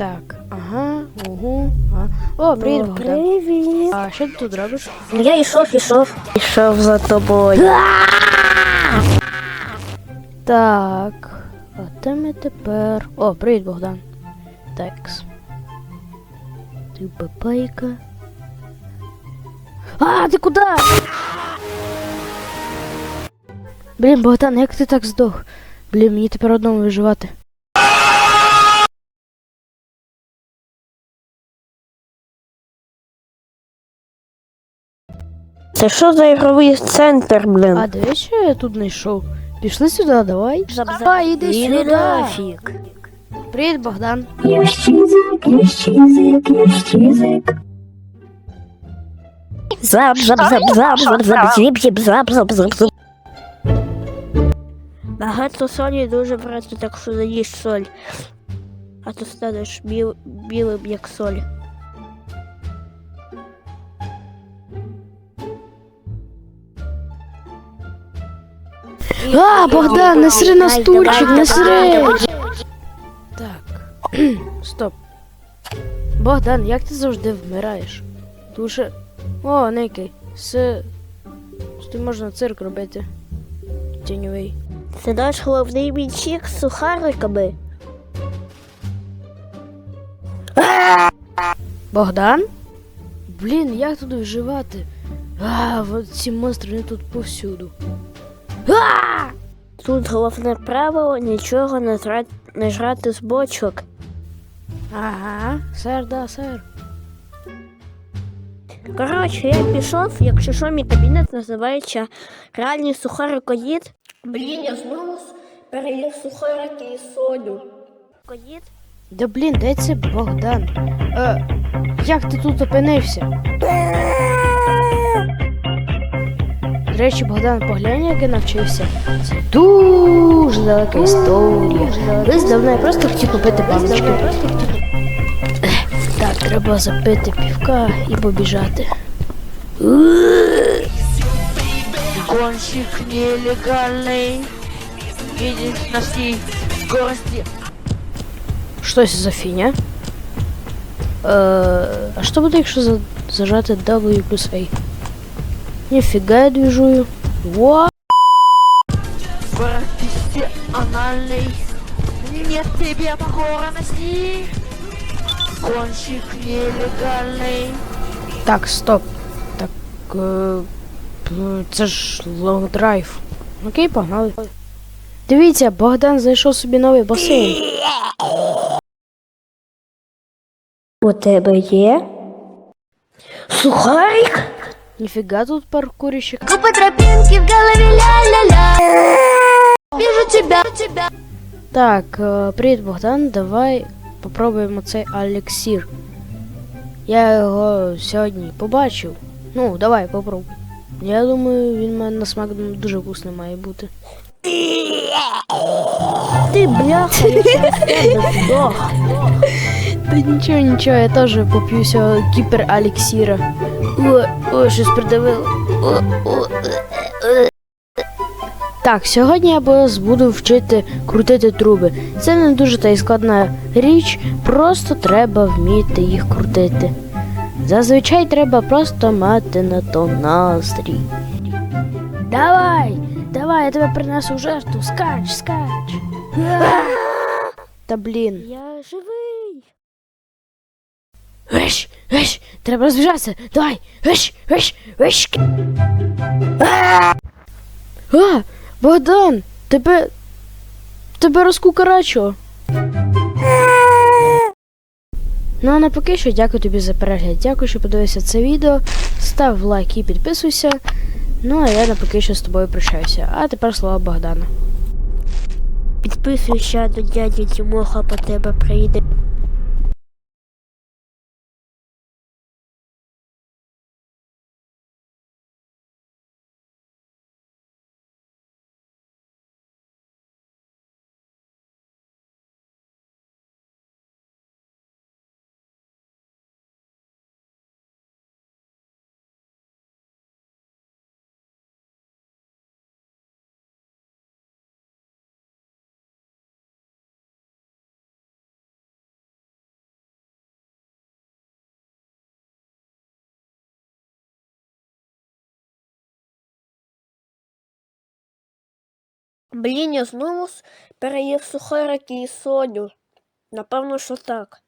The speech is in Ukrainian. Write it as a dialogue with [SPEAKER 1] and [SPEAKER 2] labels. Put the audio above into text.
[SPEAKER 1] Так, ага, угу. А. О, привіт, Богдан.
[SPEAKER 2] Привіт.
[SPEAKER 1] А що ти тут робиш?
[SPEAKER 2] Я йшов, йшов. Йшов за тобою.
[SPEAKER 1] Так. А де ми тепер? О, привіт, Богдан. Такс. Ти бабайка. А, ти куди? Блін, Богдан, як ти так здох? Блін, мені тепер одному виживати.
[SPEAKER 2] Це що за ігровий центр, блін?
[SPEAKER 1] А дивись, що я тут знайшов. Пішли сюди, давай. Давай, іди сюди.
[SPEAKER 2] нафіг.
[SPEAKER 1] Привіт, Богдан.
[SPEAKER 2] Зап, зап, зап, зап, зап, зап, зіп, зіп, зап, зап, зап, зап. Багато солі дуже вредно, так що заїж соль. А то станеш біл, білим, як соль.
[SPEAKER 1] А, Богдан, не сри на стульчик, не сри. Так. Стоп. Богдан, як ти завжди вмираєш? Дуже. О, некий. С. Тут можна цирк робити. Тіньовий.
[SPEAKER 2] Це наш головний мінчик з сухариками.
[SPEAKER 1] Богдан? Блін, як тут виживати? А, от ці монстри вони тут повсюду.
[SPEAKER 2] Тут головне правило нічого не, трат... не жрати з бочок.
[SPEAKER 1] Ага, сер, да, сер.
[SPEAKER 2] Коротше, я пішов, якщо що, мій кабінет називається реальний сухарикоїд. Блін, я знову переїв сухарики і солю. Коїд?
[SPEAKER 1] Да блін, де це Богдан? Е, як ти тут опинився? Речі, Богдан, поглянь, як я навчився. Це дуже далека історія. Десь давно я просто хотів попити баночки. Так, треба запити півка і побіжати.
[SPEAKER 3] Гонщик нелегальный Едет на всей скорости
[SPEAKER 1] Що це за фіня? Е, а що буде, якщо за- зажати W плюс A? Ніфіга я движую. What?
[SPEAKER 3] Профессиональный Нет тебе покорности Гонщик нелегальный
[SPEAKER 1] Так, стоп. Так. П- це ж лонгдрайв. Окей, погнали. Дивіться, Богдан знайшов собі новий басейн.
[SPEAKER 2] У тебе є? Сухарик?
[SPEAKER 1] Ніфіга тут паркурщик.
[SPEAKER 4] По тропинке в голове ля-ля-ля Вижу тебя, тебя
[SPEAKER 1] Так, е, привіт, Богдан, давай попробуємо цей еліксир. Я його сьогодні побачив. Ну, давай, попробуй. Я думаю, він в мене на смак дуже вкусний має бути.
[SPEAKER 2] Ти бляха, я через тебе здох.
[SPEAKER 1] Та нічого, нічого, я теж поп'ю цього кіпер еліксира. О, о, щось придавило. О, о, е, е. Так, сьогодні я вас буду вчити крутити труби. Це не дуже та й складна річ, просто треба вміти їх крутити. Зазвичай треба просто мати на то настрій. Давай, давай, я тебе принесу в жертву. Скач, скач. Та блін.
[SPEAKER 2] Я живий.
[SPEAKER 1] Еш, еш, треба розбіжатися. Давай. Еш, еш, еш. А, Богдан, тебе. Тебе розкукарачило. Ну а на поки що дякую тобі за перегляд. Дякую, що подивився це відео. Став лайк і підписуйся. Ну а я на поки що з тобою прощаюся. А тепер слова Богдана.
[SPEAKER 2] Підписуйся до дяді Тимоха, по тебе прийде. Блін, я знову переїв сухарики і соду. Напевно, що так.